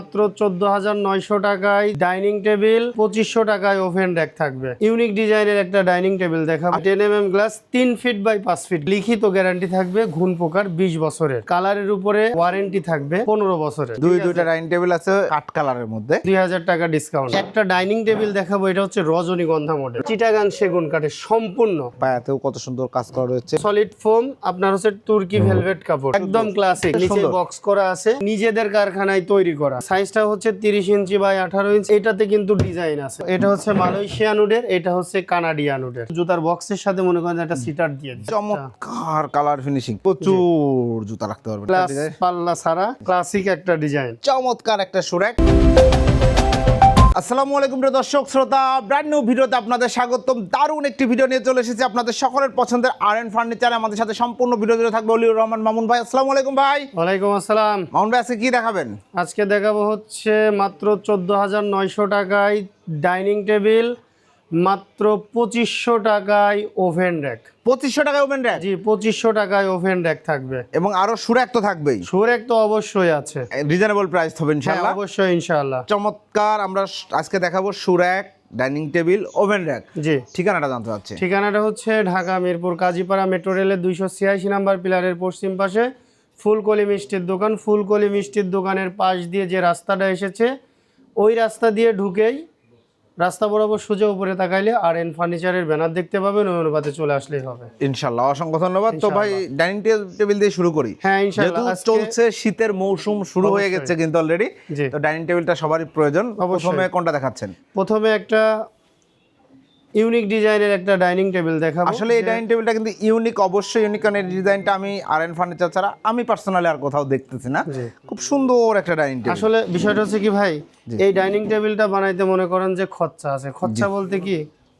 মাত্র চোদ্দ হাজার নয়শো টাকায় ডাইনিং টেবিল পঁচিশশো টাকায় ওভেন র্যাক থাকবে। ইউনিক ডিজাইনের একটা ডাইনিং টেবিল দেখাবো। টেন এম এম গ্লাস তিন ফিট বাই পাঁচ ফিট। লিখিত গ্যারান্টি থাকবে ঘুন পোকার বিশ বছরের। কালারের উপরে ওয়ারেন্টি থাকবে পনেরো বছরের। দুই দুইটা ডাইনিং টেবিল আছে কাঠ কালারের মধ্যে। দুই হাজার টাকা ডিসকাউন্ট একটা ডাইনিং টেবিল দেখাবো এটা হচ্ছে রজনীগন্ধা মডেল চিটাগাং সেগুন কাঠের সম্পূর্ণ। পায়াতেও কত সুন্দর কাজ করা রয়েছে। সলিড ফোম আপনার হচ্ছে তুর্কি ভেলভেট কাপড়। একদম ক্লাসিক নিচে বক্স করা আছে নিজেদের কারখানায় তৈরি করা সাইজটা হচ্ছে তিরিশ ইঞ্চি বাই আঠারো ইঞ্চি। এটাতে কিন্তু ডিজাইন আছে। এটা হচ্ছে মালয়েশিয়ান উডের এটা হচ্ছে কানাডিয়ান উডের জুতার বক্সের সাথে মনে করেন একটা সিটার দিয়ে চমৎকার কালার ফিনিশিং। প্রচুর জুতা রাখতে পারবে পাল্লা সারা ক্লাসিক একটা ডিজাইন। চমৎকার একটা সুরেক। আসসালামু আলাইকুম প্রিয় দর্শক শ্রোতা ব্র্যান্ড নিউ ভিডিওতে আপনাদের স্বাগতম। দারুণ একটি ভিডিও নিয়ে চলে এসেছি আপনাদের সকলের পছন্দের আর এন ফার্নিচার আমাদের সাথে সম্পূর্ণ ভিডিও জুড়ে থাকবে অলিউর রহমান মামুন ভাই। আসসালামু আলাইকুম ভাই। ওয়ালাইকুম আসসালাম। মামুন ভাই আজকে কি দেখাবেন? আজকে দেখাবো হচ্ছে মাত্র চোদ্দ হাজার নয়শো টাকায় ডাইনিং টেবিল মাত্র পঁচিশশো টাকায় ওভেন র্যাক। পঁচিশশো টাকায় ওভেন র্যাক? জি পঁচিশশো টাকায় ওভেন র্যাক থাকবে। এবং আরও সুরেক তো থাকবেই। সুরেক তো অবশ্যই আছে। রিজনেবল প্রাইস হবে হ্যাঁ ইনশাআল্লাহ অবশ্যই ইনশাআল্লাহ। চমৎকার আমরা আজকে দেখাবো সুরেক ডাইনিং টেবিল ওভেন র্যাক। জি। ঠিকানাটা জানতে চাচ্ছি। ঠিকানাটা হচ্ছে ঢাকা মিরপুর কাজীপাড়া মেট্রো রেলের দুইশো ছিয়াশি নাম্বার পিলারের পশ্চিম পাশে। ফুলকলি মিষ্টির দোকান। ফুলকলি মিষ্টির দোকানের পাশ দিয়ে যে রাস্তাটা এসেছে ওই রাস্তা দিয়ে ঢুকেই রাস্তা বরাবর সোজা উপরে তাকাইলে আর এন ফার্নিচারের ব্যানার দেখতে পাবেন ওই অনুপাতে চলে আসলেই হবে। ইনশাল্লাহ অসংখ্য ধন্যবাদ। তো ভাই ডাইনিং টেবিল দিয়ে শুরু করি। হ্যাঁ ইনশাল্লাহ। চলছে শীতের মৌসুম শুরু হয়ে গেছে কিন্তু অলরেডি তো ডাইনিং টেবিলটা সবারই প্রয়োজন। প্রথমে কোনটা দেখাচ্ছেন? প্রথমে একটা ইউনিক ডিজাইনের একটা ডাইনিং টেবিল দেখাবো। আসলে এই ডাইনিং টেবিলটা কিন্তু ইউনিক অবশ্যই ইউনিক কারণ এই ডিজাইনটা আমি আর এন ফার্নিচার ছাড়া আমি পার্সোনালি আর কোথাও দেখতেছি না। খুব সুন্দর একটা ডাইনিং টেবিল। আসলে বিষয়টা হচ্ছে কি ভাই এই ডাইনিং টেবিলটা বানাইতে মনে করেন যে খরচা আছে। খরচা বলতে কি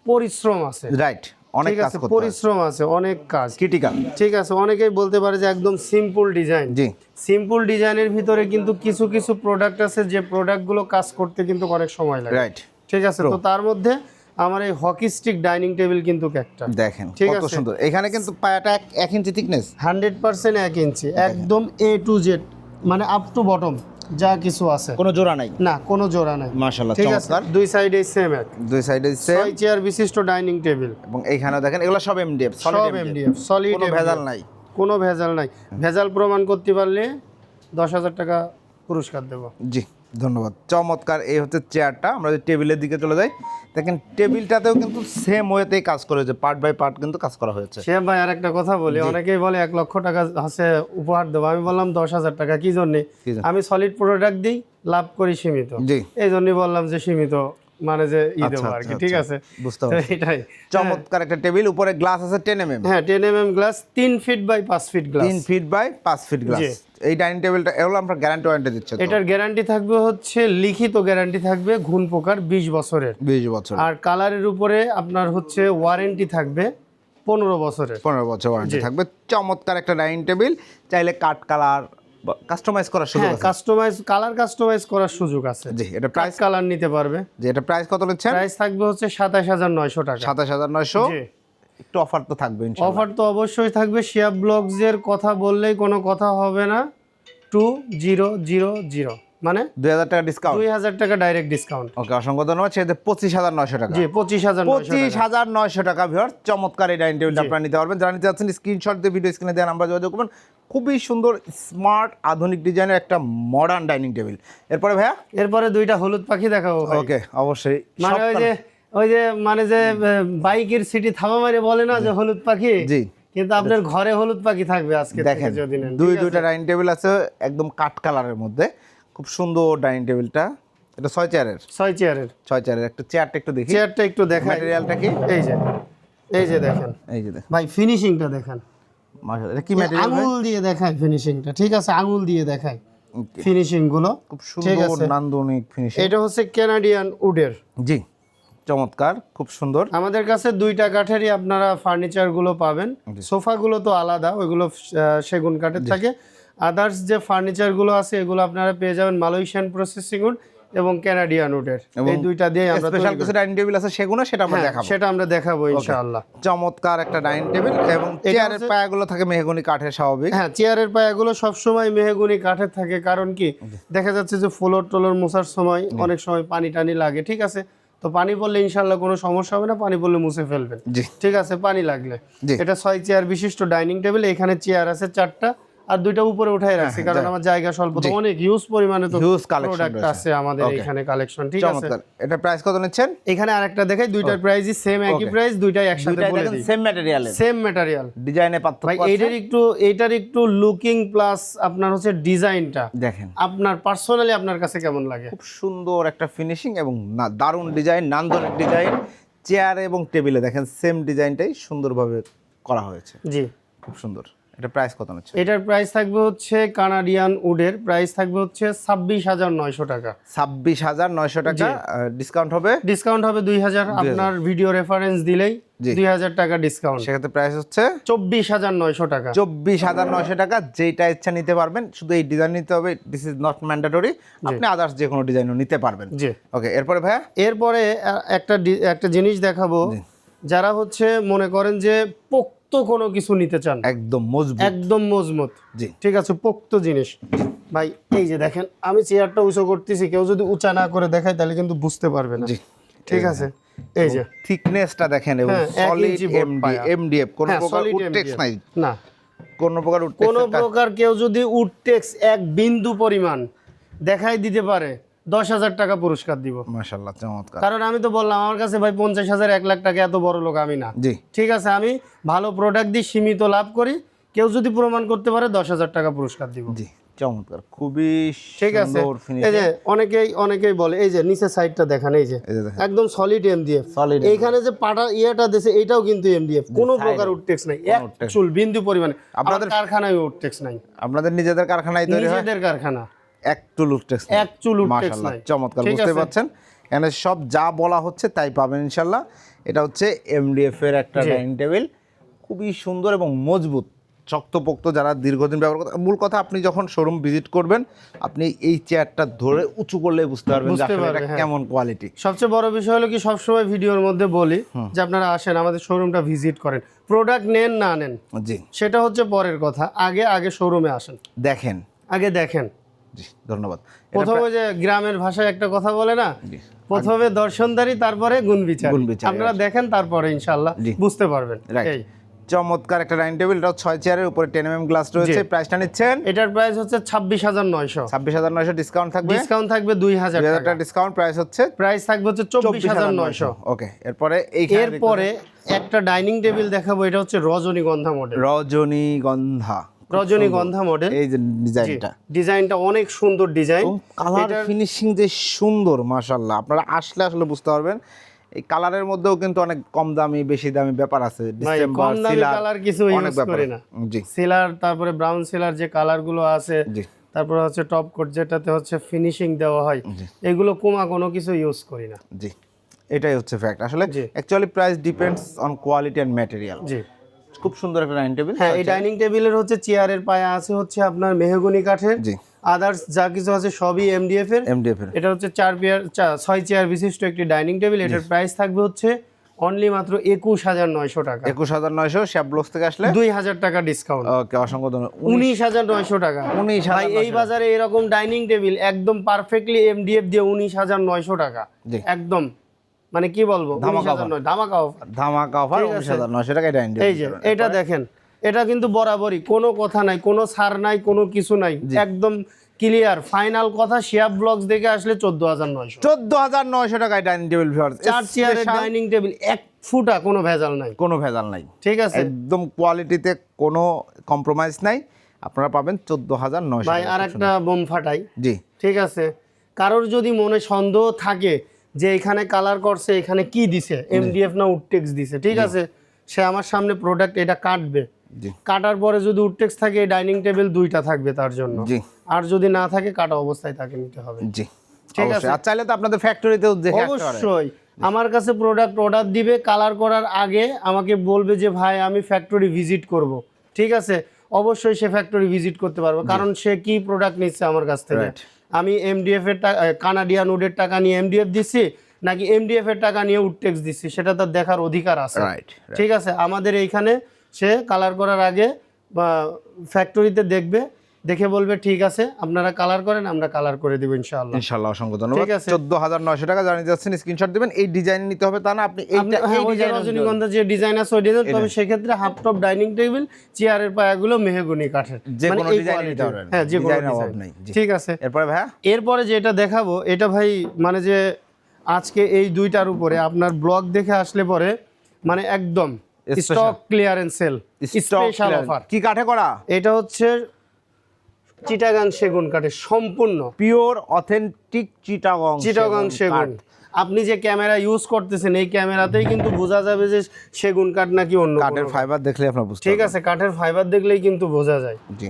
পরিশ্রম আছে। রাইট অনেক কাজ পরিশ্রম আছে অনেক কাজ। ক্রিটিক্যাল ঠিক আছে অনেকেই বলতে পারে যে একদম সিম্পল ডিজাইন জি। সিম্পল ডিজাইনের ভিতরে কিন্তু কিছু কিছু প্রোডাক্ট আছে যে প্রোডাক্টগুলো কাজ করতে কিন্তু অনেক সময় লাগে। রাইট ঠিক আছে তো তার মধ্যে আমার এই হকি স্টিক ডাইনিং টেবিল কিন্তু একটা। দেখেন কত। সুন্দর। এখানে কিন্তু পায়াটা এক- ইঞ্চি থিকনেস হান্ড্রেড পার্সেন্ট এক ইঞ্চি একদম এ টু জেড মানে আপ টু বটম যা কিছু আছে। কোনো জোড়া নাই? না কোনো জোড়া নাই। মাশাআল্লাহ ঠিক আছে? দুই সাইডে সেম এক। দুই সাইডে সেম ছয় চেয়ার বিশিষ্ট ডাইনিং টেবিল। এবং এইখানে দেখেন এগুলো সব এমডিএফ সব এমডিএফ সলিড কোনো ভেজাল নাই। কোনো ভেজাল নাই। ভেজাল প্রমাণ করতে পারলে দশ হাজার টাকা পুরস্কার দেবো। জি। ধন্যবাদ। চমৎকার এই হচ্ছে চেয়ারটা আমরা যদি টেবিলের দিকে চলে যাই দেখেন টেবিলটাতেও কিন্তু সেম ওয়েতেই কাজ করা হয়েছে। পার্ট বাই পার্ট কিন্তু কাজ করা হয়েছে। সে ভাই আর একটা কথা বলি অনেকেই বলে এক লক্ষ টাকা হচ্ছে উপহার দেবো। আমি বললাম দশ হাজার টাকা কি জন্যে? আমি সলিড প্রোডাক্ট দিই লাভ করি সীমিত। এই জন্যই বললাম যে সীমিত। মানে যে ই আচ্ছা, দেবো আর কি আচ্ছা, ঠিক আচ্ছা। আছে? বুঝতে পারছি। এটাই। চমৎকার একটা টেবিল উপরে গ্লাস আছে টেন এম এম হ্যাঁ টেন এম এম গ্লাস তিন ফিট বাই পাঁচ ফিট গ্লাস তিন ফিট বাই পাঁচ ফিট গ্লাস এই ডাইনিং টেবিলটা এগুলো আমরা গ্যারান্টি ওয়ারেন্টি দিচ্ছে এটার গ্যারান্টি থাকবে হচ্ছে লিখিত গ্যারান্টি থাকবে ঘুন পোকার বিশ বছরের। বিশ বছর আর কালারের উপরে আপনার হচ্ছে ওয়ারেন্টি থাকবে পনেরো বছরের। পনেরো বছর ওয়ারেন্টি থাকবে। চমৎকার একটা ডাইনিং টেবিল চাইলে কাঠ কালার কাস্টমাইজ করার সুযোগ হ্যাঁ আছে? কাস্টমাইজ কালার কাস্টমাইজ করার সুযোগ আছে। জি এটা প্রাইস কালার নিতে পারবে। যে এটা প্রাইস কত নিচ্ছেন? প্রাইস থাকবে হচ্ছে সাতাশ হাজার নয়শো টাকা। সাতাশ হাজার নয়শো? জি। একটু অফার তো থাকবে ইনশাআল্লাহ। অফার তো অবশ্যই থাকবে। শিয়া ব্লগসের কথা বললেই কোনো কথা হবে না। টু জিরো জিরো জিরো মানে দুই হাজার টাকা ডিসকাউন্ট দুই হাজার টাকা ডাইরেক্ট ডিসকাউন্ট ওকে অসংখ্য ধন্যবাদ। সেটা পঁচিশ হাজার নয়শো টাকা। জি পঁচিশ হাজার নয়শো পঁচিশ টাকা। ভিওর চমৎকার এই ডাইনিং টেবিলটা আপনারা নিতে পারবেন। যারা নিতে যাচ্ছেন স্ক্রিনশট দিয়ে ভিডিও স্ক্রিনে দেওয়া নাম্বার যোগাযোগ করবেন খুবই সুন্দর স্মার্ট আধুনিক ডিজাইনের একটা মডার্ন ডাইনিং টেবিল এরপরে ভাইয়া? এরপরে দুইটা হলুদ পাখি দেখাবো। ওকে অবশ্যই। মানে ওই যে ওই যে মানে যে বাইকের সিটি থামা মারে বলে না যে হলুদ পাখি? জি। কিন্তু আপনার ঘরে হলুদ পাখি থাকবে আজকে দেখেন দুই দুইটা ডাইনিং টেবিল আছে একদম কাঠ কালারের মধ্যে। খুব সুন্দর ডাইনিং টেবিলটা এটা ছয় চেয়ারের ছয় চেয়ারের ছয় চেয়ারের একটা চেয়ারটা একটু দেখি। চেয়ারটা একটু দেখাই। ম্যাটেরিয়ালটা কি? এই যে এই যে দেখেন। এই যে দেখ ভাই ফিনিশিংটা দেখেন। মাশাআল্লাহ। এটা কি ম্যাটেরিয়াল আঙুল দিয়ে দেখায় ফিনিশিংটা ঠিক আছে দিয়ে দেখায় ফিনিশিংগুলো খুব সুন্দর নান্দনিক ফিনিশিং এটা হচ্ছে কানাডিয়ান উডের জি চমৎকার খুব সুন্দর। আমাদের কাছে দুইটা কাঠেরই আপনারা ফার্নিচারগুলো পাবেন। সোফা গুলো তো আলাদা ওইগুলো সেগুন কাঠের থাকে। আদার্স যে ফার্নিচারগুলো আছে এগুলো আপনারা পেয়ে যাবেন মালয়েশিয়ান প্রসেসিং উড এবং ক্যানাডিয়ান উডের এই দুইটা দিয়ে আমরা স্পেশাল কিছু ডাইনিং টেবিল আছে সেগুলো সেটা আমরা হ্যাঁ, দেখাবো। সেটা আমরা দেখাবো ইনশাআল্লাহ। চমৎকার একটা ডাইনিং টেবিল এবং চেয়ারের পায়াগুলো থাকে মেহগনি কাঠের স্বাভাবিক। হ্যাঁ চেয়ারের পায়াগুলো সবসময় মেহগুনি কাঠের থাকে কারণ কি? দেখা যাচ্ছে যে ফ্লোর টোলোর মোছার সময় অনেক সময় পানি টানি লাগে ঠিক আছে? তো পানি পড়লে ইনশাল্লাহ কোনো সমস্যা হবে না পানি পড়লে মুছে ফেলবেন। ঠিক আছে পানি লাগলে। এটা ছয় চেয়ার বিশিষ্ট ডাইনিং টেবিল এখানে চেয়ার আছে চারটা। আর দুইটা উপরে উঠাই রাখছি কারণ আমার জায়গা স্বল্প তো অনেক হিউজ পরিমাণে তো collection প্রোডাক্ট আছে আমাদের এখানে কালেকশন ঠিক আছে? এটা প্রাইস কত নিচ্ছেন? এখানে আরেকটা দেখাই দুইটার প্রাইসই সেম একই প্রাইস দুইটাই একসাথে বলে দিই। সেম ম্যাটেরিয়ালের সেম ম্যাটেরিয়াল ডিজাইনে পার্থক্য আছে? এইটার একটু এইটার একটু লুকিং প্লাস আপনার হচ্ছে ডিজাইনটা দেখেন। আপনার পার্সোনালি আপনার কাছে কেমন লাগে? খুব সুন্দর একটা ফিনিশিং এবং না দারুণ ডিজাইন নান্দনিক ডিজাইন চেয়ার এবং টেবিলে দেখেন সেম ডিজাইনটাই সুন্দরভাবে করা হয়েছে। জি। খুব সুন্দর। এটা প্রাইস কত নিচ্ছে? এটার প্রাইস থাকবে হচ্ছে কানাডিয়ান উডের প্রাইস থাকবে হচ্ছে ছাব্বিশ হাজার নয়শো টাকা। ছাব্বিশ হাজার নয়শো টাকা ডিসকাউন্ট হবে? ডিসকাউন্ট হবে দুই হাজার। আপনার ভিডিও রেফারেন্স দিলেই। দুই হাজার টাকা ডিসকাউন্ট সেক্ষেত্রে প্রাইস হচ্ছে? চব্বিশ হাজার নয়শো টাকা। চব্বিশ হাজার নয়শো টাকা যেটা ইচ্ছা নিতে পারবেন শুধু এই ডিজাইন নিতে হবে দিস ইজ নট ম্যান্ডেটরি আপনি আদার্স যে কোনো ডিজাইনও নিতে পারবেন। জি। ওকে এরপরে ভাইয়া? এরপরে একটা একটা জিনিস দেখাবো। যারা হচ্ছে মনে করেন যে পোক্ত কোনো কিছু নিতে চান একদম মজবুত। একদম মজবুত। জি। ঠিক আছে পোক্ত জিনিস। ভাই এই যে দেখেন আমি চেয়ারটা উঁচু করতেছি কেউ যদি উঁচা না করে দেখায় তাহলে কিন্তু বুঝতে পারবে না। জি। ঠিক আছে? এই যে। থিকনেসটা দেখেন এবং সলিড এমডি এমডিএফ কোনো হ্যাঁ, প্রকার উডটেক্স নাই। না। কোনো প্রকার কোনো উডটেক্স প্রকার কেউ যদি উডটেক্স এক বিন্দু পরিমাণ দেখাই দিতে পারে দশ হাজার টাকা পুরস্কার দিব। মাশাআল্লাহ চমৎকার। কারণ আমি তো বললাম আমার কাছে ভাই পঞ্চাশ হাজার এক লাখ টাকা এত বড় লোক আমি না। জি। ঠিক আছে আমি ভালো প্রোডাক্ট দিয়ে সীমিত লাভ করি। কেউ যদি প্রমাণ করতে পারে দশ হাজার টাকা পুরস্কার দিব। জি চমৎকার খুবই ঠিক আছে এই যে অনেকেই অনেকেই বলে এই যে নিচের সাইডটা দেখান এই যে একদম সলিড এমডিএফ Solid এইখানে যে পাটা ইয়েটা দিয়েছে এটাও কিন্তু এমডিএফ কোনো প্রকার উডটেক্স নাই এক চুল বিন্দু পরিমাণে। আপনাদের কারখানায় উডটেক্স নাই। আপনাদের নিজেদের কারখানায় তৈরি হয়? নিজেদের কারখানা। এক টুল উডটেক্স এক চুল উডটেক্স চমৎকার বুঝতে পারছেন? এখানে সব যা বলা হচ্ছে তাই পাবেন ইনশাল্লাহ এটা হচ্ছে এমডিএফ এর একটা ডাইনিং টেবিল। খুবই সুন্দর এবং মজবুত শক্তপোক্ত যারা দীর্ঘদিন ব্যবহার করতে মূল কথা আপনি যখন শোরুম ভিজিট করবেন আপনি এই চেয়ারটা ধরে উঁচু করলে বুঝতে পারবেন যে এটা হ্যাঁ। কেমন কোয়ালিটি সবচেয়ে বড় বিষয় হলো কি সবসময় ভিডিওর মধ্যে বলি যে আপনারা আসেন আমাদের শোরুমটা ভিজিট করেন। প্রোডাক্ট নেন না নেন জি। সেটা হচ্ছে পরের কথা। আগে আগে শোরুমে আসেন। দেখেন। আগে দেখেন। জি ধন্যবাদ। প্রথমে যে গ্রামের ভাষায় একটা কথা বলে না? প্রথমে দর্শনদারি তারপরে গুণ বিচার আপনারা দেখেন তারপরে ইনশাল্লাহ বুঝতে পারবেন। রাইট চমৎকার একটা ডাইনিং টেবিল এটা ছয় চেয়ারের উপরে টেন এম গ্লাস রয়েছে। প্রাইসটা নিচ্ছেন? এটার প্রাইস হচ্ছে ছাব্বিশ হাজার নয়শো। ছাব্বিশ হাজার নয়শো ডিসকাউন্ট থাকবে? ডিসকাউন্ট থাকবে দুই হাজার টাকা। ডিসকাউন্ট প্রাইস হচ্ছে প্রাইস থাকবে হচ্ছে চব্বিশ হাজার নয়শো। ওকে এরপরে এরপরে একটা ডাইনিং টেবিল দেখাবো এটা হচ্ছে রজনীগন্ধা মডেল। রজনীগন্ধা। রজনীগন্ধা মডেল এই যে ডিজাইনটা ডিজাইনটা অনেক সুন্দর ডিজাইন কালার ফিনিশিং যে সুন্দর মাশাল্লাহ আপনারা আসলে আসলে বুঝতে পারবেন। এই কালারের মধ্যেও কিন্তু অনেক কম দামি বেশি দামি ব্যাপার আছে। কম দামি সিলার কালার কিছু ইউজ ব্যাপার। না। জি। সিলার তারপরে ব্রাউন সিলার যে কালারগুলো আছে জি। তারপরে হচ্ছে টপ কোট যেটাতে হচ্ছে ফিনিশিং দেওয়া হয় এগুলো কোমা কোনো কিছু ইউজ করি না। জি। এটাই হচ্ছে ফ্যাক্ট আসলে। Actually price depends on quality and material জি। খুব সুন্দর একটা ডাইনিং টেবিল। হ্যাঁ এই ডাইনিং টেবিলের হচ্ছে চেয়ারের পায়া আছে হচ্ছে আপনার মেহগনি কাঠের। জি। আদার্স যা কিছু আছে সবই এমডিএফ এর। এমডিএফ এর। এটা হচ্ছে চার পেয়ার ছয় চেয়ার বিশিষ্ট একটি ডাইনিং টেবিল। এটার প্রাইস থাকবে হচ্ছে অনলি মাত্র একুশ হাজার নয়শো টাকা। একুশ হাজার নয়শো শ্যাবলস থেকে আসলে? দুই হাজার টাকা ডিসকাউন্ট ওকে অসংখ্য ধন্যবাদ। উনিশ হাজার নয়শো টাকা। উনিশ ভাই এই বাজারে এরকম ডাইনিং টেবিল একদম পারফেক্টলি এমডিএফ দিয়ে উনিশ হাজার নয়শো টাকা। একদম। মানে কি বলব? ধামাকা। ধামাকা অফার উনিশ হাজার নয়শো টাকায় ডাইনিং এই যে এটা দেখেন এটা কিন্তু বরাবরই কোনো কথা নাই কোনো সার নাই কোনো কিছু নাই একদম ক্লিয়ার ফাইনাল কথা শিয়াব ব্লগস দেখে আসলে চোদ্দ হাজার নয়শো। চোদ্দ হাজার নয়শো টাকায় ডাইনিং টেবিল ভিউয়ার্স চার চেয়ারের ডাইনিং টেবিল এক ফুটা কোনো ভেজাল নাই। কোনো ভেজাল নাই। ঠিক আছে? একদম কোয়ালিটিতে কোনো কম্প্রোমাইজ নাই। আপনারা পাবেন চোদ্দ হাজার নয়শো ভাই আর একটা বোম ফাটাই। জি। ঠিক আছে? কারোর যদি মনে সন্দেহ থাকে যে এখানে কালার করছে এখানে কি দিছে? এমডিএফ না উডটেক্স দিছে ঠিক আছে? সে আমার সামনে প্রোডাক্ট এটা কাটবে। কাটার পরে যদি উডটেক্স থাকে ডাইনিং টেবিল দুইটা থাকবে তার জন্য। আর যদি না থাকে কাটা অবস্থায় তাকে নিতে হবে। জি। ঠিক আছে। আর চাইলে তো আপনাদের ফ্যাক্টরিতেও দেখে অবশ্যই। আমার কাছে প্রোডাক্ট অর্ডার দিবে কালার করার আগে আমাকে বলবে যে ভাই আমি ফ্যাক্টরি ভিজিট করব। ঠিক আছে? অবশ্যই সে ফ্যাক্টরি ভিজিট করতে পারবে। কারণ সে কি প্রোডাক্ট নিচ্ছে আমার কাছ থেকে. আমি এমডিএফ এর টাকা কানাডিয়ান উডের টাকা নিয়ে এমডিএফ দিচ্ছি নাকি এমডিএফ এর টাকা নিয়ে উডটেক্স দিচ্ছি সেটা তার দেখার অধিকার আছে। ঠিক আছে? আমাদের এইখানে সে কালার করার আগে বা ফ্যাক্টরিতে দেখবে দেখে বলবে ঠিক আছে আপনারা কালার করেন আমরা কালার করে দেবো ইনশাআল্লাহ। ইনশাল্লাহ অসংখ্য ধন্যবাদ। ঠিক আছে। চোদ্দ হাজার নয়শো টাকা জানিয়ে যাচ্ছেন স্ক্রিনশট দিবেন। এই ডিজাইন নিতে হবে তা না আপনি এইটা হ্যাঁ এই ডিজাইন রজনীগন্ধা যে ডিজাইন আছে ওই ডিজাইন তবে সেক্ষেত্রে হাফ টপ ডাইনিং টেবিল চেয়ারের পায়াগুলো মেহগনি কাঠের। যে মানে কোনো ডিজাইন নিতে পারবেন হ্যাঁ যে কোনো অভাব নেই। ঠিক আছে। এরপরে ভাইয়া? এরপরে যেটা দেখাবো এটা ভাই মানে যে আজকে এই দুইটার উপরে আপনার ব্লগ দেখে আসলে পরে মানে একদম stock clearance sale stock special offer কি কাঠে করা? এটা হচ্ছে চিটাগাং সেগুন কাঠের সম্পূর্ণ। পিওর অথেন্টিক চিটাগং চিটাগাং সেগুন আপনি যে ক্যামেরা ইউজ করতেছেন এই ক্যামেরাতেই কিন্তু বোঝা যাবে যে সেগুন কাঠ নাকি অন্য কাঠের ফাইবার দেখলে আপনার বুঝতে ঠিক আছে কাঠের ফাইবার দেখলেই কিন্তু বোঝা যায়। জি।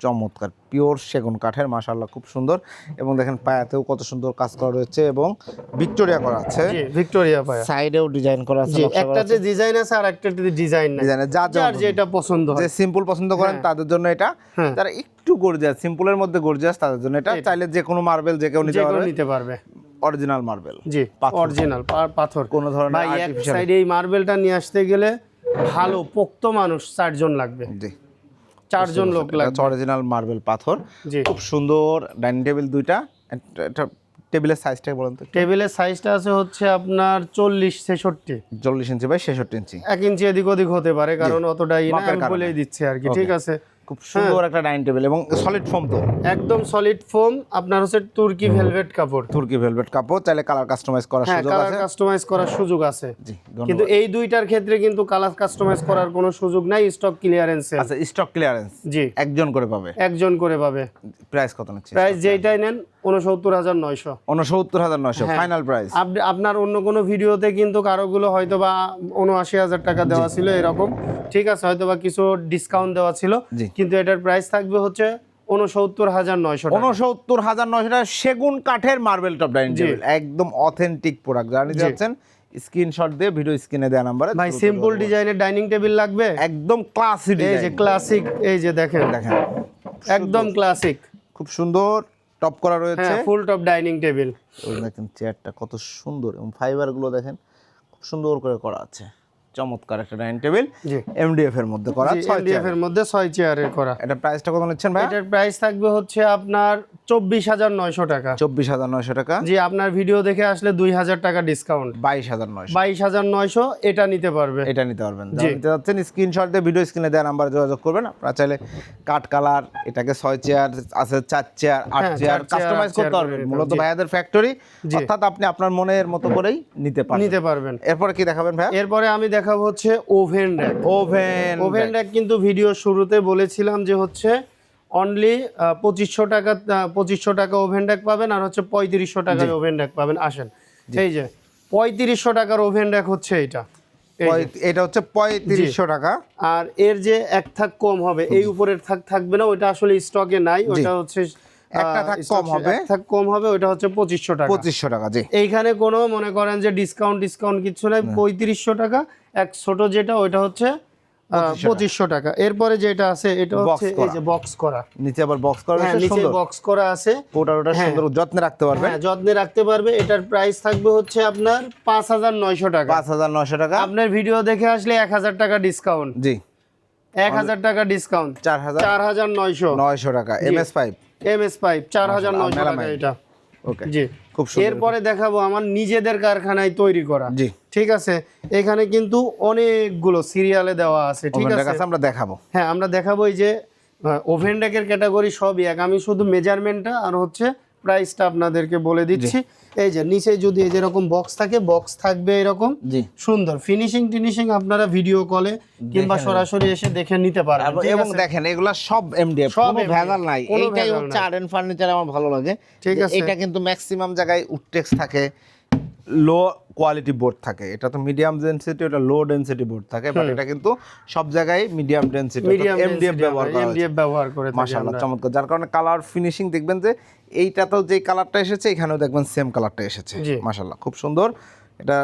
চমৎকার পিওর সেগুন কাঠের মাশাআল্লাহ খুব সুন্দর। এবং দেখেন পায়াতেও কত সুন্দর কাজ করা রয়েছে এবং ভিক্টোরিয়া করা আছে। ভিক্টোরিয়া পায়া। সাইডেও ডিজাইন করা আছে জি একটাতে ডিজাইন আছে। আর একটাতে ডিজাইন নাই। ডিজাইনে যা যার যেটা পছন্দ হয়। যে সিম্পল পছন্দ করেন তাদের জন্য এটা। হ্যাঁ। যারা একটু গর্জিয়াস সিম্পলের মধ্যে গর্জিয়াস তাদের জন্য এটা। চাইলে যে কোনো মার্বেল যে কেউ নিতে যে পারবে। নিতে পারবে। অরিজিনাল মার্বেল জি পাথর। অরিজিনাল পাথর। কোনো ধরনের ভাই এক সাইডে এই মার্বেলটা নিয়ে আসতে গেলে ভালো পোক্ত মানুষ চারজন লাগবে। জি। চারজন লোক লাগবে। অরিজিনাল মার্বেল পাথর। খুব সুন্দর ডাইনিং টেবিল দুইটা। একটা এটা টেবিলের সাইজটা বলুন তো টেবিলের সাইজটা আছে হচ্ছে আপনার চল্লিশ ছেষট্টি। চল্লিশ ইঞ্চি বাই ছেষট্টি ইঞ্চি। এক ইঞ্চি এদিক ওদিক হতে পারে কারণ অতটাই না। বলেই দিচ্ছে আর কি ঠিক আছে? খুব সুন্দর একটা ডাইনিং টেবিল এবং সলিড ফোম তো। একদম সলিড ফোম আপনার হচ্ছে তুর্কি ভেলভেট কাপড়। তুর্কি ভেলভেট কাপড় তাহলে কালার কাস্টমাইজ করার সুযোগ আছে। কালার কাস্টমাইজ করার সুযোগ আছে। কিন্তু এই দুইটার ক্ষেত্রে কিন্তু কালার কাস্টমাইজ করার কোনো সুযোগ নাই স্টক ক্লিয়ারেন্স আচ্ছা স্টক ক্লিয়ারেন্স জি। একজন করে পাবে। একজন করে পাবে। প্রাইস কত নিচ্ছে? প্রাইস যেইটাই নেন উনসত্তর হাজার নয়শো। উনসত্তর হাজার নয়শো হ্যাঁ। ফাইনাল প্রাইস আপনি আপনার অন্য কোনো ভিডিওতে কিন্তু কারোগুলো হয়তো বা উনআশি হাজার টাকা দেওয়া ছিল এরকম। ঠিক আছে হয়তো বা কিছু ডিসকাউন্ট দেওয়া ছিল। কিন্তু এটার প্রাইস থাকবে হচ্ছে উনসত্তর হাজার নয়শো উনসত্তর হাজার নয়শো টাকা সেগুন কাঠের মার্বেল টপ ডাইনিং। টেবিল একদম অথেন্টিক প্রোডাক্ট জানি জি। যাচ্ছেন স্ক্রিনশট দিয়ে ভিডিও স্ক্রিনে দেওয়া নাম্বারে ভাই সিম্পল ডিজাইনের ডাইনিং টেবিল লাগবে? একদম এই যে ক্লাসিক এই যে দেখেন। দেখেন। একদম ক্লাসিক খুব সুন্দর। টপ করা রয়েছে। ফুল টপ ডাইনিং টেবিল ওই দেখেন চেয়ারটা কত সুন্দর এবং ফাইবারগুলো দেখেন খুব সুন্দর করে করা আছে। চমৎকার একটা ডাইনিং টেবিল এমডিএফ এর মধ্যে করা ছয় এমডিএফ এর মধ্যে ছয় চেয়ারের করা। এটা প্রাইসটা কত নিচ্ছেন ভাই এটার প্রাইস থাকবে হচ্ছে আপনার চব্বিশ হাজার নয়শো টাকা। চব্বিশ হাজার নয়শো টাকা। জি আপনার ভিডিও দেখে আসলে দুই হাজার টাকা ডিসকাউন্ট। বাইশ হাজার নয়শো। বাইশ হাজার নয়শো এটা নিতে পারবে। এটা নিতে পারবেন। নিতে যাচ্ছেন স্ক্রিনশট দিয়ে ভিডিও স্ক্রিনে দেওয়া নাম্বার যোগাযোগ করবেন। আপনারা চাইলে কাঠ কালার এটাকে ছয় চেয়ার আছে চার চেয়ার আট হ্যাঁ, চেয়ার কাস্টমাইজ করতে পারবেন। মূলত ভাইয়াদের ফ্যাক্টরি অর্থাৎ আপনি আপনার মনের মতো করেই নিতে পারেন নিতে পারবেন। এরপরে কি দেখাবেন ভাই এরপরে আমি দেখাবো হচ্ছে oven rack oven oven rack কিন্তু ভিডিও শুরুতে বলেছিলাম যে হচ্ছে অনলি পঁচিশশো টাকা পঁচিশশো টাকা ওভেন র্যাক পাবেন আর হচ্ছে পঁয়ত্রিশশো টাকার ওভেন র্যাক পাবেন। আসেন। এই যে পঁয়ত্রিশশো টাকার ওভেন র্যাক হচ্ছে এটা এটা হচ্ছে পঁয়ত্রিশশো টাকা। আর এর যে এক থাক কম হবে এই উপরের থাক থাকবে না ওটা আসলে স্টকে নাই ওটা হচ্ছে একটা থাক কম হবে। থাক কম হবে ওটা হচ্ছে পঁচিশশো টাকা। পঁচিশশো টাকা জি। এইখানে কোনো মনে করেন যে ডিসকাউন্ট ডিসকাউন্ট কিছু নাই পঁয়ত্রিশশো টাকা এক ছোট যেটা ওইটা হচ্ছে পঁচিশশো টাকা। এরপরে যেটা আছে এটা হচ্ছে এই যে বক্স করা। নিচে আবার বক্স করা হ্যাঁ নিচে বক্স করা আছে। ওটা ওটা হ্যাঁ। সুন্দর যত্নে রাখতে পারবে। হ্যাঁ যত্নে রাখতে পারবে। এটার প্রাইস থাকবে হচ্ছে আপনার পাঁচ হাজার নয়শো টাকা। পাঁচ হাজার নয়শো টাকা। আপনার ভিডিও দেখে আসলে এক হাজার টাকা ডিসকাউন্ট জি। এক হাজার টাকা ডিসকাউন্ট চার হাজার। চার হাজার নয়শো। নয়শো টাকা। M S five M S pipe চার হাজার নয়শো টাকা। এটা। ওকে জি। এরপরে দেখাবো আমার নিজেদের কারখানায় তৈরি করা। জি। ঠিক আছে? এখানে কিন্তু অনেকগুলো সিরিয়ালে দেওয়া আছে ঠিক আছে? আমরা দেখাবো। হ্যাঁ আমরা দেখাবো এই যে ওভেন ডেকের ক্যাটাগরি সবই এক। আমি শুধু মেজারমেন্টটা আর হচ্ছে প্রাইসটা আপনাদেরকে বলে দিচ্ছি। এই যে নিচে যদি এই যেরকম বক্স থাকে বক্স থাকবে এরকম। জি। সুন্দর। ফিনিশিং টিনিশিং আপনারা ভিডিও কলে কিংবা সরাসরি এসে দেখে নিতে পারবেন এবং দেখেন এগুলা সব এমডিএফ সব কোনো ভেজাল নাই। এইটাই হচ্ছে আর্ট আর এন ফার্নিচার আমার ভালো লাগে। ঠিক আছে। এটা কিন্তু ম্যাক্সিমাম জায়গায় উডটেক্স থাকে। লো কোয়ালিটি বোর্ড থাকে। এটা তো মিডিয়াম ডেনসিটি ওটা লো ডেনসিটি বোর্ড থাকে বাট এটা কিন্তু সব জায়গায় মিডিয়াম ডেনসিটি মিডিয়াম এমডিএফ ব্যবহার করা এমডিএফ ব্যবহার করে মাশাআল্লাহ চমৎকার। যার কারণে কালার ফিনিশিং দেখবেন যে এইটাতেও যে কালারটা এসেছে এখানেও দেখবেন সেম কালারটা এসেছে। মাশাআল্লাহ খুব সুন্দর। এটা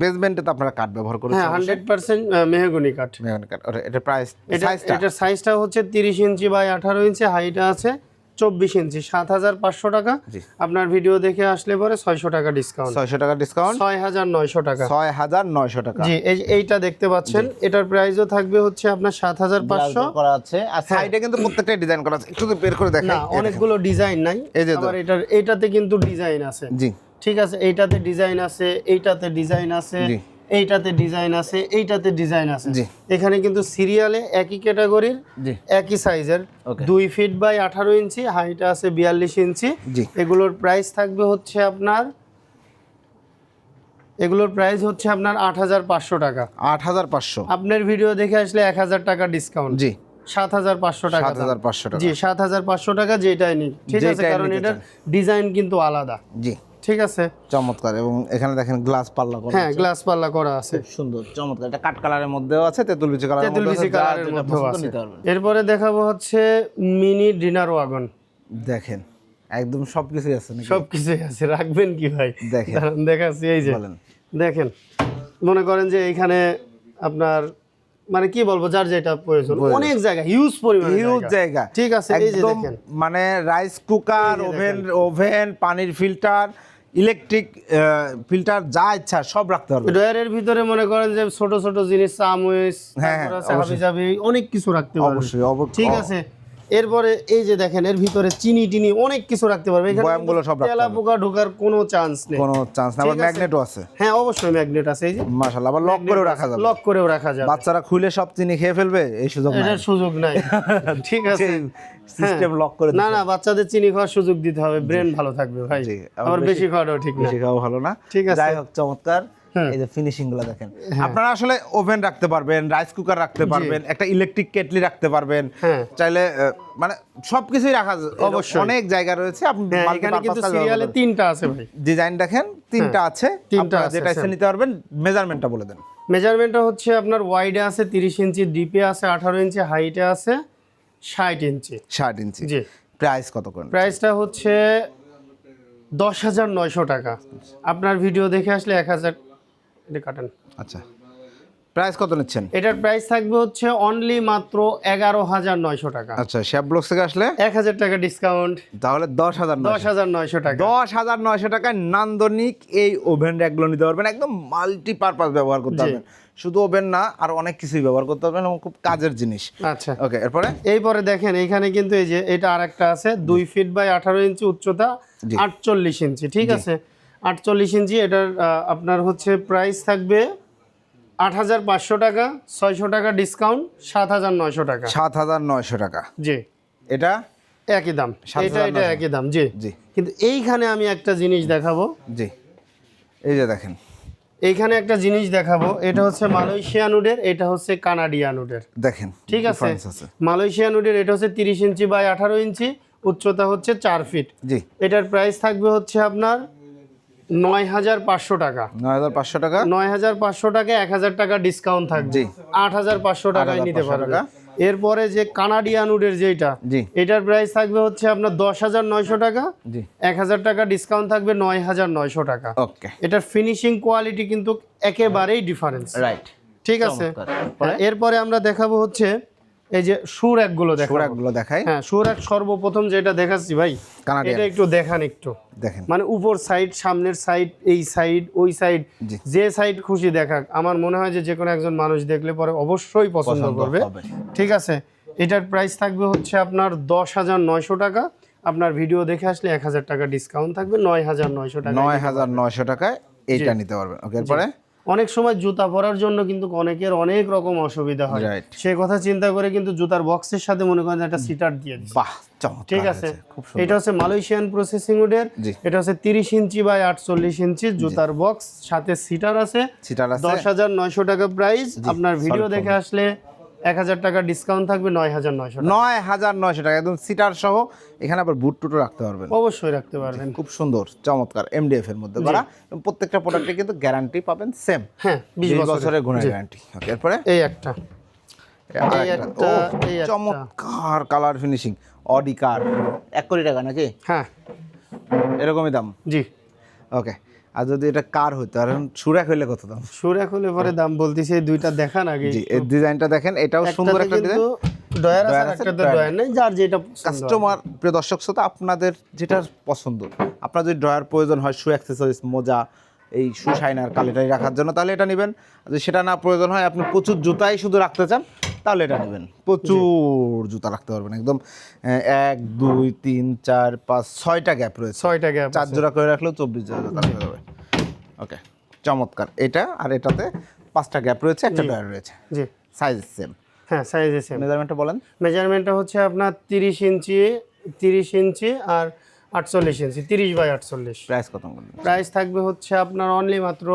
বেসমেন্টে তো আপনারা কাঠ ব্যবহার করেছেন হ্যাঁ হান্ড্রেড পার্সেন্ট মেহগুনি কাঠ মেহগনি কাঠ। এটা প্রাইস এটা সাইজটা হচ্ছে তিরিশ ইঞ্চি বাই আঠারো ইঞ্চি হাইট আছে। চব্বিশ ইঞ্চি সাত হাজার পাঁচশো টাকা। আপনার ভিডিও দেখে আসলে পরে ছয়শো টাকা ডিসকাউন্ট ছয়শো টাকা ডিসকাউন্ট ছয় হাজার নয়শো টাকা। ছয় হাজার নয়শো টাকা। জি এই এইটা দেখতে পাচ্ছেন এটার প্রাইসও থাকবে হচ্ছে আপনার সাত হাজার পাঁচশো। করা আছে। আর সাইডে কিন্তু প্রত্যেকটা ডিজাইন করা আছে। একটু বের করে দেখেন না অনেকগুলো ডিজাইন নাই। এই যে এটার এইটাতে কিন্তু ডিজাইন আছে। জি। ঠিক আছে এইটাতে ডিজাইন আছে এইটাতে ডিজাইন আছে। এইটাতে ডিজাইন আছে এইটাতে ডিজাইন আছে। এখানে কিন্তু সিরিয়ালে একই ক্যাটাগরির একই সাইজের দুই ফিট বাই আঠারো ইঞ্চি হাইট আছে বিয়াল্লিশ ইঞ্চি। এগুলোর প্রাইস থাকবে হচ্ছে আপনার এগুলোর প্রাইস হচ্ছে আপনার আট হাজার পাঁচশো টাকা। আট হাজার পাঁচশো। আপনার ভিডিও দেখে আসলে এক হাজার টাকা ডিসকাউন্ট জি। সাত হাজার পাঁচশো টাকা সাত হাজার পাঁচশো টাকা। জি সাত হাজার পাঁচশো টাকা যেটাই নিন ঠিক আছে কারণ এটার ডিজাইন কিন্তু আলাদা। জি। ঠিক আছে। চমৎকার এবং এখানে দেখেন গ্লাস পাল্লা করা হ্যাঁ গ্লাস পাল্লা করা আছে। সুন্দর চমৎকার। এটা কাট কালারের মধ্যেও আছে তেঁতুল বিচি কালারের তেঁতুল বিচি কালারের মধ্যেও আছে। এরপরে দেখাবো হচ্ছে মিনি ডিনার ওয়াগন দেখেন একদম সবকিছুই আছে নাকি? সবকিছুই আছে রাখবেন কি ভাই? দেখেন। দেখাচ্ছি এই যে। বলেন। দেখেন মনে করেন যে এইখানে আপনার মানে কি বলব যার যেটা প্রয়োজন অনেক জায়গা হিউজ পরিমাণ হিউজ জায়গা। ঠিক আছে এই যে দেখেন। মানে রাইস কুকার ওভেন ওভেন পানির ফিল্টার ইলেকট্রিক ফিল্টার যা ইচ্ছা সব রাখতে হবে। ড্রয়ারের ভিতরে মনে করেন যে ছোট ছোট জিনিস চামচ হ্যাঁ। হাবিজাবি অনেক কিছু রাখতে হবে অবশ্যই অব- ঠিক আছে। এরপরে এই যে দেখেন এর ভিতরে চিনি টিনি অনেক কিছু রাখতে পারবে। এখানে বয়ামগুলো সব তেলা পোকা ঢোকার কোনো চান্স নেই। কোনো চান্স না আবার ম্যাগনেটও আছে? হ্যাঁ অবশ্যই ম্যাগনেট আছে এই যে। মাশাআল্লাহ আবার লক করেও রাখা যাবে। লক করেও রাখা যাবে। বাচ্চারা খুলে সব চিনি খেয়ে ফেলবে এই সুযোগ নাই। এটার সুযোগ নাই। ঠিক আছে। সিস্টেম লক করে না না বাচ্চাদের চিনি খাওয়ার সুযোগ দিতে হবে। ব্রেন ভালো থাকবে ভাই। আবার বেশি- খাওয়াটাও ঠিক না। বেশি খাওয়া ভালো না। ঠিক আছে। হ্যাঁ। যাই হোক চমৎকার। এই যে ফিনিশিংগুলো দেখেন। আপনারা আসলে ওভেন রাখতে পারবেন রাইস কুকার রাখতে পারবেন একটা ইলেকট্রিক কেটলি রাখতে পারবেন। হ্যাঁ। চাইলে মানে সবকিছুই রাখা। অবশ্যই। অনেক জায়গা রয়েছে আপনি হ্যাঁ এখানে কিন্তু সিরিয়ালে তিনটা আছে ভাই। ডিজাইন দেখেন তিনটা আছে। হ্যাঁ, তিনটা আপনারা যেটা ইচ্ছে নিতে পারবেন মেজারমেন্টটা বলে দেন। মেজারমেন্টটা হচ্ছে আপনার ওয়াইডে আছে তিরিশ ইঞ্চি ডিপে আছে আঠারো ইঞ্চি হাইটে আছে ষাট ইঞ্চি। ষাট ইঞ্চি। জি। প্রাইস কত করেন প্রাইসটা হচ্ছে দশ হাজার নয়শো টাকা। আপনার ভিডিও দেখে আসলে এক হাজার এটা কাটেন। আচ্ছা। প্রাইস কত নিচ্ছেন? এটার প্রাইস থাকবে হচ্ছে অনলি মাত্র এগারো হাজার নয়শো টাকা। আচ্ছা শ্যাপ ব্লক থেকে আসলে? এক হাজার টাকা ডিসকাউন্ট তাহলে দশ হাজার দশ হাজার নয়শো টাকা। দশ হাজার নয়শো টাকায় নান্দনিক এই ওভেন র্যাকগুলো নিতে পারবেন একদম মাল্টিপারপাস ব্যবহার করতে। পারবেন। শুধু ওভেন না আর অনেক কিছুই ব্যবহার করতে পারবেন এবং খুব কাজের জিনিস। আচ্ছা। ওকে এরপরে? এইপরে দেখেন এখানে কিন্তু এই যে এটা আরেকটা আছে দুই ফিট বাই আঠারো ইঞ্চি উচ্চতা আটচল্লিশ ইঞ্চি ঠিক আছে? আটচল্লিশ ইঞ্চি এটার আপনার হচ্ছে প্রাইস থাকবে আট হাজার পাঁচশো টাকা ছয়শো টাকা ডিসকাউন্ট সাত হাজার নয়শো টাকা। সাত হাজার নয়শো টাকা। জি। এটা? একই দাম। এটা এটা একই দাম জি। জি। কিন্তু এইখানে আমি একটা জিনিস দেখাবো। জি। এই যে দেখেন। এইখানে একটা জিনিস দেখাবো এটা হচ্ছে মালয়েশিয়ান উডের এটা হচ্ছে কানাডিয়ান উডের। দেখেন ঠিক আছে? মালয়েশিয়ান উডের এটা হচ্ছে তিরিশ ইঞ্চি বাই আঠারো ইঞ্চি উচ্চতা হচ্ছে চার ফিট। জি। এটার প্রাইস থাকবে হচ্ছে আপনার নয় হাজার পাঁচশো টাকা। নয় হাজার পাঁচশো টাকা? নয় হাজার পাঁচশো টাকা এক হাজার টাকা ডিসকাউন্ট থাকবে। আট হাজার পাঁচশো টাকায় নিতে 8,500 পারবে। এরপরে যে কানাডিয়ান উডের যেটা এটার প্রাইস থাকবে হচ্ছে আপনার দশ হাজার নয়শো টাকা। এক হাজার টাকা ডিসকাউন্ট থাকবে নয় হাজার নয়শো টাকা। ওকে। এটার ফিনিশিং কোয়ালিটি কিন্তু একেবারেই ডিফারেন্স রাইট ঠিক আছে? হ্যাঁ, এরপরে আমরা দেখাবো হচ্ছে এই যে সুর একগুলো দেখাবো। প্রোডাক্টগুলো দেখাই। হ্যাঁ সুর এক সর্বপ্রথম যেটা দেখাচ্ছি ভাই। এটা একটু দেখান একটু। দেখেন। মানে উপর সাইড সামনের সাইড এই সাইড ওই সাইড যে সাইড খুশি দেখাক। আমার মনে হয় যে যে কোনো একজন মানুষ দেখলে পরে অবশ্যই পছন্দ করবে। ঠিক আছে? এটার প্রাইস থাকবে হচ্ছে আপনার দশ হাজার নয়শো টাকা। আপনার ভিডিও দেখে আসলে এক হাজার টাকা ডিসকাউন্ট থাকবে। নয় হাজার নয়শো টাকা নয় হাজার নয়শো টাকায় এইটা নিতে পারবেন। ওকে এরপরে? অনেক সময় জুতা পরার জন্য কিন্তু অনেকের অনেক রকম অসুবিধা হয়। সে কথা চিন্তা করে কিন্তু জুতার বক্সের সাথে মনে করেন একটা সিটার দিয়ে দিচ্ছে ঠিক আছে? এটা হচ্ছে মালয়েশিয়ান প্রসেসিং উডের এটা হচ্ছে তিরিশ ইঞ্চি বাই আটচল্লিশ ইঞ্চি জুতার বক্স সাথে সিটার আছে। দশ হাজার নয়শো টাকা প্রাইস আপনার ভিডিও দেখে আসলে এক হাজার টাকা ডিসকাউন্ট থাকবে নয় হাজার নয়শো নয় হাজার নয়শো টাকা একদম সিটার সহ। এখানে আবার বুট টুটও রাখতে পারবেন। অবশ্যই রাখতে পারবেন। খুব সুন্দর চমৎকার এমডিএফ এর মধ্যে করা প্রত্যেকটা প্রোডাক্টে কিন্তু গ্যারান্টি পাবেন সেম হ্যাঁ বিশ বছরের। গুণের গ্যারান্টি এরপরে? এই একটা। চমৎকার কালার ফিনিশিং অডি কার এক কোটি টাকা নাকি? হ্যাঁ। এরকমই দাম? জি। ওকে আর যদি এটা কার হইতো? আর এখন সুরাক হইলে কত দাম? সুর এখন পরে দাম বলতেছি এই দুইটা দেখান আগে জি এই ডিজাইনটা দেখেন এটাও সুন্দর একটা কিন্তু ডিজাইন। ডয়ার আছে একটা ডয়ার। ডয়ার নেই যার যেটা কাস্টমার প্রিয় দর্শক শ্রোতা আপনাদের যেটা পছন্দ আপনার যদি ড্রয়ার প্রয়োজন হয় শু অ্যাক্সেসরিজ মোজা এই শু শাইনার কালিটারি রাখার জন্য তাহলে এটা নেবেন। আর যদি সেটা না প্রয়োজন হয় আপনি প্রচুর জুতাই শুধু রাখতে চান তাহলে এটা নেবেন। প্রচুর জুতা রাখতে পারবেন একদম এক দুই তিন চার পাঁচ ছয়টা গ্যাপ রয়েছে। ছয়টা গ্যাপ চার জোড়া করে রাখলেও চব্বিশ জোড়া জুতা রাখা যাবে। ওকে চমৎকার। এটা আর এটাতে পাঁচটা গ্যাপ রয়েছে একটা ড্রয়ার রয়েছে। জি। সাইজ সেম হ্যাঁ সাইজে সেম মেজারমেন্টটা বলেন। মেজারমেন্টটা হচ্ছে আপনার তিরিশ ইঞ্চি তিরিশ ইঞ্চি আর আটচল্লিশ ইঞ্চি তিরিশ বাই আটচল্লিশ। প্রাইস কত প্রাইস থাকবে হচ্ছে আপনার অনলি মাত্র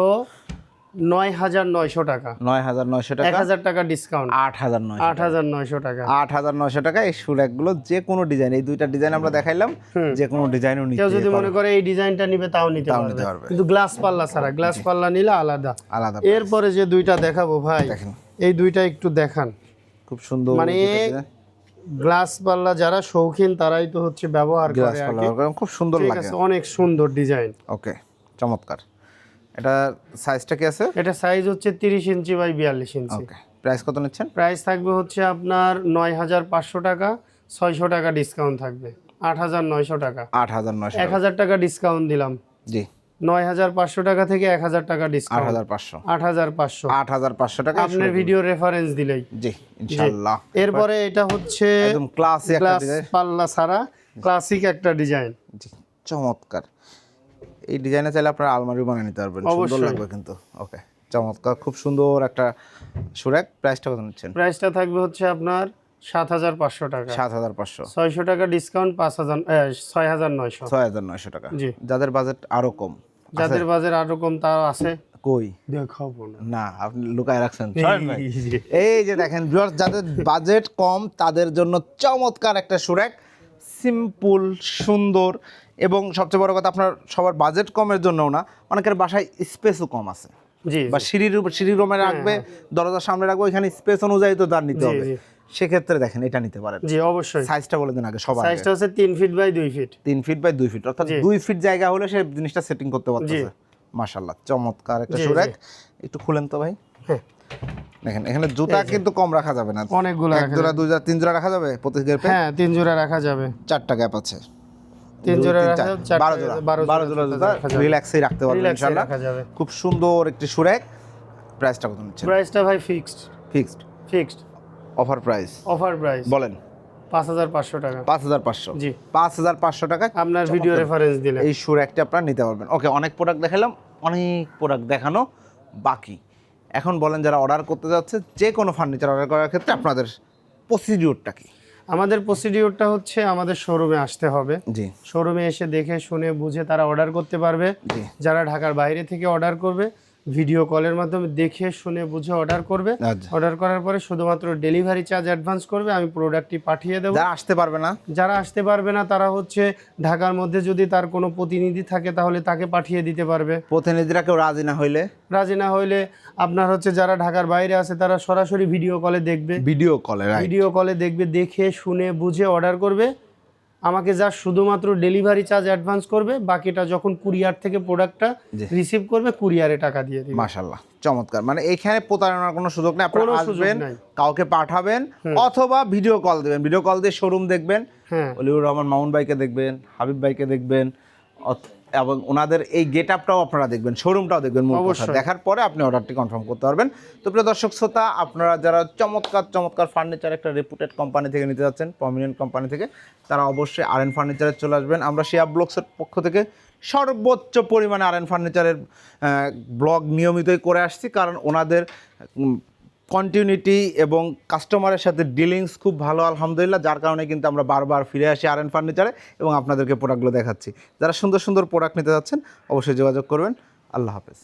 নয় হাজার নয়শো টাকা। নয় হাজার নয়শো এক টাকা হাজার টাকা ডিসকাউন্ট আট হাজার নয় আট হাজার নয়শো টাকা। আট হাজার নয়শো টাকা এই সুরাকগুলো যে কোনো ডিজাইন এই দুইটা ডিজাইন আমরা দেখাইলাম যে কোনো ডিজাইনও নিতে কেউ যদি মনে করে এই ডিজাইনটা নিবে তাও নিতে পারবে। কিন্তু গ্লাস পাল্লা ছাড়া গ্লাস পাল্লা নিলে আলাদা। আলাদা এরপরে যে দুইটা দেখাবো ভাই এই দুইটা একটু দেখান। খুব সুন্দর মানে গ্লাস পাল্লা যারা শৌখিন তারাই তো হচ্ছে ব্যবহার গ্লাস করে পাল্লা খুব সুন্দর লাগে। অনেক সুন্দর ডিজাইন ওকে চমৎকার। এটা সাইজটা কি আছে? এটা সাইজ হচ্ছে তিরিশ ইঞ্চি বাই বিয়াল্লিশ ইঞ্চি। ওকে প্রাইস কত নিচ্ছেন? প্রাইস থাকবে হচ্ছে আপনার নয় হাজার পাঁচশো টাকা ছয়শো টাকা ডিসকাউন্ট থাকবে। আট হাজার নয়শো টাকা। আট হাজার নয়শো এক হাজার টাকা ডিসকাউন্ট দিলাম। জি। নয় হাজার পাঁচশো টাকা থেকে এক হাজার টাকা ডিসকাউন্ট হাজার পাঁচশো। আট হাজার পাঁচশো। আট হাজার পাঁচশো টাকা আপনার ভিডিও রেফারেন্স দিলেই। জি ইনশাল্লাহ এরপরে এটা হচ্ছে একদম ক্লাসি একটা ডিজাইন পাল্লা ছাড়া ক্লাসিক একটা ডিজাইন জি চমৎকার। এই ডিজাইনে চাইলে আপনারা আলমারি বানিয়ে নিতে পারবেন। সুন্দর লাগবে কিন্তু। ওকে চমৎকার। খুব সুন্দর একটা সুরাক। প্রাইসটা কত নিচ্ছেন? প্রাইসটা থাকবে হচ্ছে আপনার সাত হাজার পাঁচশো টাকা। সাত হাজার পাঁচশো। ছয়শো টাকা ডিসকাউন্ট পাঁচ হাজার ছয় হাজার নয়শো। ছয় হাজার নয়শো টাকা। জি। যাদের বাজেট আরও কম। যাদের বাজার আরও কম তাও আছে। কই? দেখাবো না। আপনি লুকায় রাখছেন। এই যে। দেখেন যাদের বাজেট কম তাদের জন্য চমৎকার একটা সুরাক। সিম্পল সুন্দর। এবং সবচেয়ে বড় কথা আপনার সবার বাজেট কমের জন্যও না অনেকের বাসায় স্পেসও কম আছে। জি বা সিঁড়ির উপর সিঁড়ি রুমে রাখবে দরজার সামনে রাখবে ওইখানে স্পেস অনুযায়ী তো তার নিতে হবে। সেক্ষেত্রে দেখেন এটা নিতে পারেন। জি অবশ্যই। সাইজটা বলে দিন আগে সবার সাইজটা হচ্ছে তিন ফিট বাই দুই ফিট তিন ফিট বাই দুই ফিট অর্থাৎ দুই ফিট জায়গা হলে সে জিনিসটা সেটিং করতে পারতেছে। মাশাল্লাহ চমৎকার একটা একটু খুলেন তো ভাই। হ্যাঁ। দেখেন এখানে জুতা কিন্তু কম রাখা যাবে না। অনেকগুলো এক জোড়া দুই জোড়া তিন জোড়া রাখা যাবে প্রতি হ্যাঁ তিন জোড়া রাখা যাবে। চারটা গ্যাপ আছে। তিন জোড়া। বারো জোড়া বারো জোড়া জুতা রাখতে পারবেন খুব সুন্দর একটি সুরেক প্রাইসটা কত নিচ্ছেন? প্রাইসটা ভাই fixed fixed fixed offer price offer price বলেন। পাঁচ হাজার পাঁচশো টাকা। পাঁচ হাজার পাঁচশো। জি। পাঁচ হাজার পাঁচশো টাকা আপনার ভিডিও রেফারেন্স দিলে। এই সুর একটা আপনারা নিতে পারবেন। ওকে অনেক প্রোডাক্ট দেখালাম অনেক প্রোডাক্ট দেখানো বাকি। এখন বলেন যারা অর্ডার করতে যাচ্ছে যে কোনো ফার্নিচার অর্ডার করার ক্ষেত্রে আপনাদের প্রসিডিওরটা কি? আমাদের প্রসিডিওরটা হচ্ছে আমাদের শোরুমে আসতে হবে। জি। শোরুমে এসে দেখে শুনে বুঝে তারা অর্ডার করতে পারবে। যারা ঢাকার বাইরে থেকে অর্ডার করবে ভিডিও কলের মাধ্যমে দেখে শুনে বুঝে অর্ডার করবে। আচ্ছা। অর্ডার করার পরে শুধুমাত্র ডেলিভারি চার্জ অ্যাডভান্স করবে আমি প্রোডাক্টটি পাঠিয়ে দেবো। যারা আসতে পারবে না। যারা আসতে পারবে না তারা হচ্ছে ঢাকার মধ্যে যদি তার কোনো প্রতিনিধি থাকে তাহলে তাকে পাঠিয়ে দিতে পারবে। প্রতিনিধিরা কেউ রাজি না হইলে? রাজি না হইলে আপনার হচ্ছে যারা ঢাকার বাইরে আছে তারা সরাসরি ভিডিও কলে দেখবে। ভিডিও কলে ভিডিও কলে দেখবে দেখে শুনে বুঝে অর্ডার করবে। আমাকে যা শুধুমাত্র ডেলিভারি চার্জ অ্যাডভান্স করবে বাকিটা যখন কুরিয়ার থেকে প্রোডাক্টটা রিসিভ করবে কুরিয়ারে টাকা দিয়ে দিবে। মাশাল্লাহ চমৎকার। মানে এখানে প্রতারণার কোনো সুযোগ নেই আপনি আপনারা আসবেন কাউকে পাঠাবেন অথবা ভিডিও কল দেবেন। ভিডিও কল দিয়ে শোরুম দেখবেন হ্যাঁ। অলিউর রহমান মামুন বাইকে দেখবেন হাবিব বাইকে দেখবেন এবং ওনাদের এই গেট আপটাও আপনারা দেখবেন শোরুমটাও দেখবেন অবশ্যই। দেখার পরে আপনি অর্ডারটি কনফার্ম করতে পারবেন। তো প্রিয় দর্শক শ্রোতা আপনারা যারা চমৎকার চমৎকার ফার্নিচার একটা রেপুটেড কোম্পানি থেকে নিতে যাচ্ছেন প্রমিনেন্ট কোম্পানি থেকে তারা অবশ্যই আর এন ফার্নিচারে চলে আসবেন। আমরা শিয়া ব্লগসের পক্ষ থেকে সর্বোচ্চ পরিমাণে আর এন ফার্নিচারের ব্লগ নিয়মিতই করে আসছি কারণ ওনাদের কন্টিনিউটি এবং কাস্টমারের সাথে ডিলিংস খুব ভালো, আলহামদুলিল্লাহ। যার কারণে কিন্তু আমরা বারবার ফিরে আসি আর এন ফার্নিচারে এবং আপনাদেরকে প্রোডাক্টগুলো দেখাচ্ছি। যারা সুন্দর সুন্দর প্রোডাক্ট নিতে যাচ্ছেন, অবশ্যই যোগাযোগ করবেন। আল্লাহ হাফেজ।